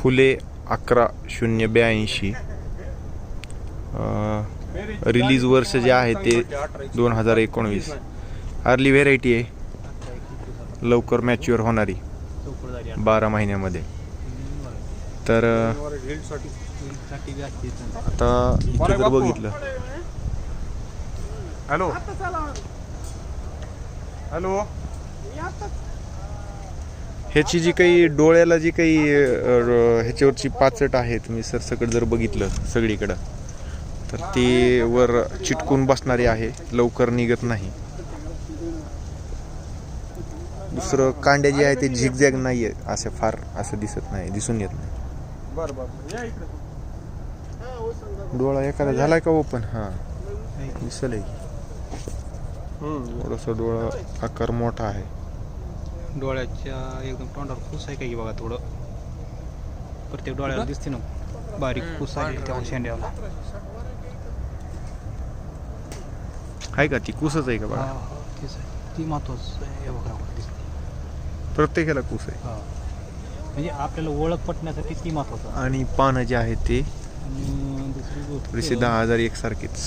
फुले अकरा शून्य ब्याऐंशी. रिलीज वर्ष जे आहे ते दोन हजार एकोणवीस. अर्ली व्हेरायटी आहे. लवकर मॅच्युअर होणारी. बारा महिन्यामध्ये. तर आता इथं जर बघितलं. हॅलो. हॅलो. ह्याची जी काही डोळ्याला जी काही ह्याच्यावरची पाचट आहे तुम्ही सरसकट जर बघितलं सगळीकडं तर ती वर चिटकून बसणारी आहे लवकर निघत नाही. दुसरं कांड्या जे आहे ते झिगझॅग नाही आहे असे फार असं दिसत नाही दिसून येत नाही. डोळा एखादा झालाय का ओपन? हां. दिसल आहे थोडंसं डोळा आकार मोठा आहे. डोळ्याच्या एकदम तोंडावर खूस आहे का की बघा थोडं? प्रत्येक डोळ्याला दिसते ना. बारीक खूस आहे तेव्हा शेंड्याला. आहे का? ती कुसच आहे का बघा? हा, तेच आहे. ती महत्वाचं आहे. हे बघा दिसते. प्रत्येकाला कुस आहे. हा. म्हणजे आपल्याला ओळख पटण्यासाठी ती महत्वाचं आहे. आणि पानं जे आहेत ते आणि दुसरी गोष्ट दहा हजार एक सारखीच